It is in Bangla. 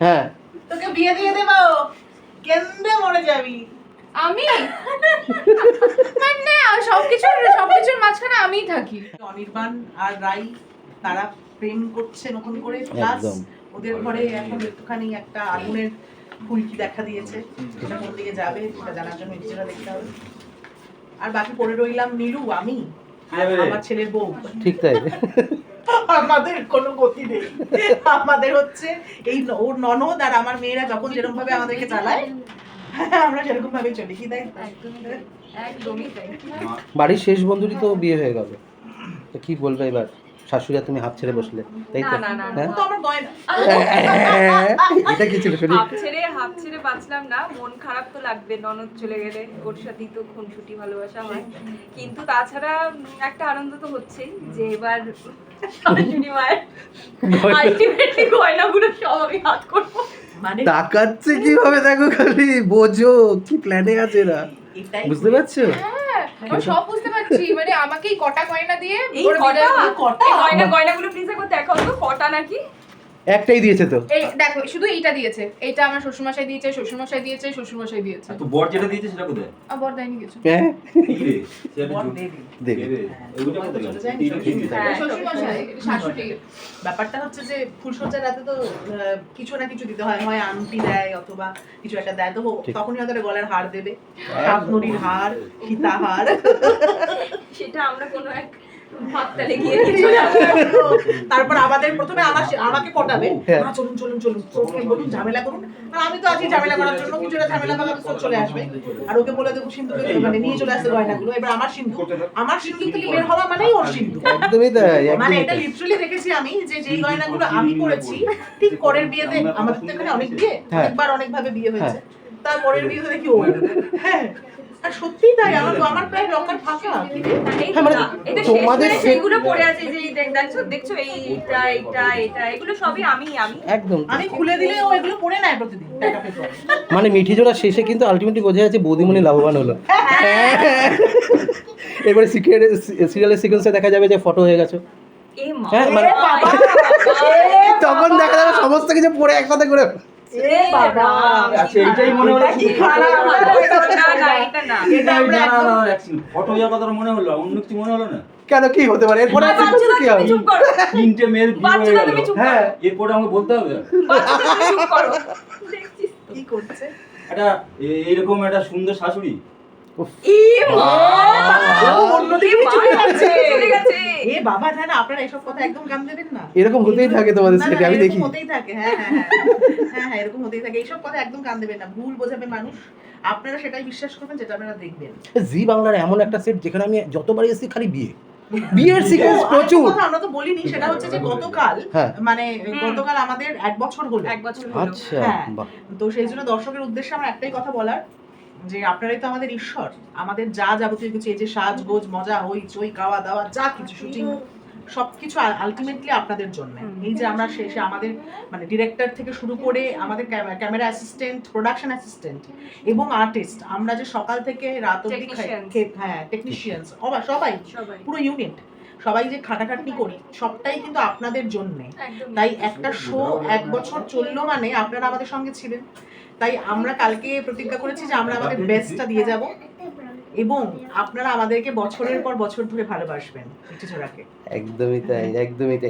হ্যাঁ। তোকে বিয়ে দিয়ে দেবো। কেন্দ্রে মরে যাবি। আমি? মানে সবকিছুর সবকিছুর মাঝখানে আমিই থাকি। অনির্বাণ আর রাই তারা প্রেম করছে নতুন করে প্লাস ওদের ঘরে এখন একটুখানি একটা আগুনের ফুলকি দেখা দিয়েছে। সেটা কোন দিকে যাবে সেটা জানার জন্য ইচ্ছেটা দেখতে হবে। আর বাকি পড়ে রইলাম নীলু আমি। আমার ছেলের বউ। ঠিক তাই। আমাদের কোনো গতি নেই। আমাদের হচ্ছে এই ওর ননদ আর আমার মেয়েরা যখন যেরকম ভাবে আমাদেরকে চালায় আমরা সেরকম ভাবে চলি। কি তাই? একদমই তাই। বাড়ির শেষ বন্ধুরই তো বিয়ে হয়ে গেল। তো কি বলবে এবার? শাশুড়ি তুমি হাফ ছেড়ে বসলে তাই তো? না, না, না, হ্যাঁ? তো আমার গয়না। এটা কি ছিল শুনি? হাফ ছেড়ে বাঁচলাম না মন খারাপ তো লাগবে ননদ চলে গেলে ওর সাথেই তো খুনসুটি ভালোবাসা হয়। কিন্তু তাছাড়া একটা আনন্দ তো হচ্ছেই যে এবার শাশুড়ি মায়ের আলটিমেটলি গয়নাগুলো সব আমি হাত করব। মানে তাকাচ্ছে কীভাবে দেখো খালি? বোঝো কি প্ল্যানে আছে এরা? বুঝতে পারছ? হ্যাঁ সব বুঝতে পারছি। মানে আমাকেই কটা গয়না দিয়ে? গয়না গয়নাগুলো প্লিজ একবার দেখাও তো কটা নাকি? একটাই দিয়েছে তো। এই দেখো শুধু এইটা দিয়েছে। এইটা আমার শ্বশুরমশাই দিয়েছে শ্বশুরমশাই দিয়েছে শ্বশুরমশাই দিয়েছে। তো বর যেটা দিয়েছে সেটা কোথায়? আর বর দেয়নি কিছু। হ্যাঁ দেবে। হ্যাঁ, শ্বশুরমশাই শাশুড়ি। ব্যাপারটা হচ্ছে যে ফুলসজ্জার রাতে তো আহ, কিছু না কিছু দিতে হয়। হয় আংটি দেয় অথবা কিছু একটা দেয় তো তখনই হয়তো একটা গলার হার দেবে। হাতনড়ির হার সীতা হার সেটা আমরা কোনো এক গিয়ে। তারপর আমাদের প্রথমে আমার আমাকে পটাবে। হ্যাঁ। চলুন চলুন চলুন বলুন ঝামেলা করুন। আর আমি তো আছি ঝামেলা করার জন্য কিছু ঝামেলা করার তো চলে আসবে। আর ওকে বলে দেবো সিন্ধু মানে নিয়ে চলে আসতে গয়নাগুলো এবার আমার সিন্ধু আমার সিন্ধু থেকে বের হওয়া মানেই ওর সিন্ধু। একদমই তাই মানে এটা লিটারালি দেখেছি আমি যে যেই গয়নাগুলো আমি পরেছি ঠিক পরের বিয়েতে আমাদের তো এখানে অনেক বিয়ে হ্যাঁ। অনেকবার অনেক ভাবে বিয়ে হয়েছে। তার পরের বিয়েতে দেখি ও। হ্যাঁ। আর তাই আমার আমার প্রায় রকার ফাঁকা। হ্যাঁ, মানে এটা তোমাদের শেষ সে- সেইগুলো পড়ে আছে যে দেখছ দেখছ এইটা এটা এগুলো সবই আমি আমি। একদম। আমি খুলে দিলে ও এগুলো পরে নেয় প্রতিদিন। মানে মিঠি জোড়া শেষে কিন্তু আলটিমেটলি বোঝা যাচ্ছে বৌদিমণি লাভবান হলো। এবারে সিরিয়ালের সিকোয়েন্সে দেখা যাবে যে ফটো হয়ে গেছে। হ্যাঁ, মানে- তখন দেখা যাবে সমস্ত কিছু পরে একসাথে করে এ বাবা। আচ্ছা, এইটাই মনে হলো না, মনে অন্য কিছু মনে হলো কেন? কি হতে পারে? এরপরে কি হবে? তিনটে মেয়ের হয়ে হ্যাঁ এরপরে আমাকে বলতে হবে? কি করছে? একটা এইরকম একটা সুন্দর শাশুড়ি? এ মা, ও অন্যদিকে মা, চলে গেছে। চলে গেছে। এ বাবা জানা আপনারা এসব কথা একদম কান দেবেন না। এরকম হতেই থাকে তোমাদের না, আমি দেখি। হতেই থাকে হ্যাঁ হ্যাঁ হ্যাঁ। হ্যাঁ হ্যাঁ এরকম হতেই থাকে। এইসব কথা একদম কান দেবেন না। ভুল বোঝাবে মানুষ। আপনারা সেটাই বিশ্বাস করবেন যেটা আপনারা দেখবেন। জি বাংলার এমন একটা সেট যেখানে আমি যতবার এসেছি খালি বিয়ে। বিয়ের সিকোয়েন্স প্রচুর। কথা আমরা তো বলিনি সেটা হচ্ছে যে গতকাল হ্যাঁ। মানে গতকাল আমাদের এক বছর হলো। এক বছর হলো। আচ্ছা হ্যাঁ। তো সেই জন্য দর্শকের উদ্দেশ্যে আমার একটাই কথা বলার যে আপনারাই তো আমাদের ঈশ্বর আমাদের যা যাবতীয় কিছু এই যে সাজগোজ মজা হই চই খাওয়া দাওয়া যা কিছু শুটিং সবকিছু আলটিমেটলি আপনাদের জন্য। এই যে আমরা শেষে আমাদের মানে ডিরেক্টর থেকে শুরু করে আমাদের ক্যামেরা অ্যাসিস্ট্যান্ট প্রোডাকশন অ্যাসিস্ট্যান্ট এবং আর্টিস্ট আমরা যে সকাল থেকে রাত অবধি হ্যাঁ টেকনিশিয়ানস সবাই। পুরো ইউনিট সবাই যে খাটাখাটনি করি সবটাই কিন্তু আপনাদের জন্যে। তাই একটা শো এক বছর চলল মানে আপনারা আমাদের সঙ্গে ছিলেন। তাই আমরা কালকে প্রতিজ্ঞা করেছি যে আমরা আমাদের বেস্টটা দিয়ে যাব। এবং আপনারা আমাদেরকে বছরের পর বছর ধরে ভালোবাসবেন একদমই তাই একদমই তাই।